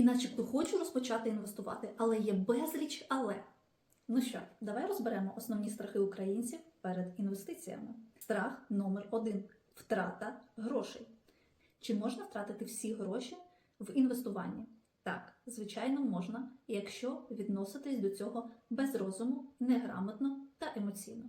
І начебто хочу розпочати інвестувати, але є безліч але. Ну що, давай розберемо основні страхи українців перед інвестиціями. Страх номер один втрата грошей. Чи можна втратити всі гроші в інвестуванні? Так, звичайно, можна, якщо відноситись до цього без розуму, неграмотно та емоційно.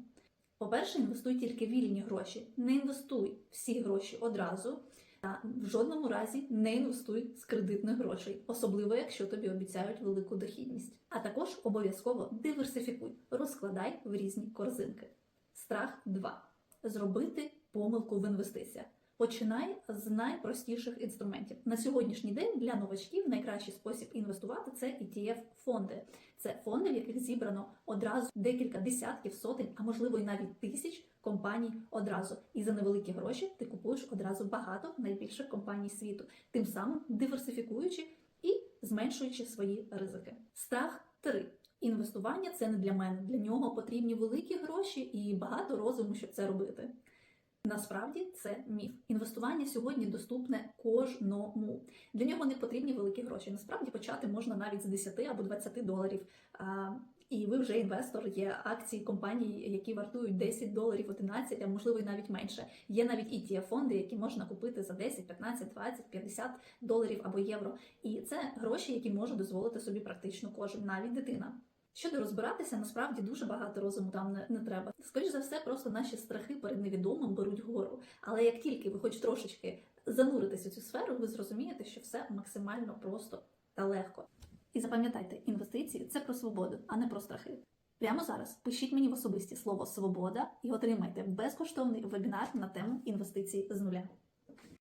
По-перше, інвестуй тільки вільні гроші. Не інвестуй всі гроші одразу, та в жодному разі не інвестуй з кредитних грошей, особливо якщо тобі обіцяють велику дохідність. А також обов'язково диверсифікуй, розкладай в різні корзинки. Страх 2. Зробити помилку в інвестиціях. Починай з найпростіших інструментів. На сьогоднішній день для новачків найкращий спосіб інвестувати це ETF фонди. Це фонди, в яких зібрано одразу декілька десятків, сотень, а можливо і навіть тисяч компаній одразу. І за невеликі гроші ти купуєш одразу багато найбільших компаній світу, тим самим диверсифікуючи і зменшуючи свої ризики. Страх 3. Інвестування це не для мене. Для нього потрібні великі гроші і багато розуму, щоб це робити. Насправді це міф. Інвестування сьогодні доступне кожному. Для нього не потрібні великі гроші. Насправді почати можна навіть з 10 або 20 доларів. І ви вже інвестор. Є акції компаній, які вартують 10 доларів, 11, а можливо і навіть менше. Є навіть etf фонди, які можна купити за 10, 15, 20, 50 доларів або євро. І це гроші, які може дозволити собі практично кожен, навіть дитина. Щодо розбиратися, насправді дуже багато розуму там не, не треба. Скоріш за все, просто наші страхи перед невідомим беруть гору. Але як тільки ви хоч трошечки зануритесь у цю сферу, ви зрозумієте, що все максимально просто та легко. І запам'ятайте, інвестиції це про свободу, а не про страхи. Прямо зараз пишіть мені в особисті слово свобода і отримайте безкоштовний вебінар на тему інвестицій з нуля.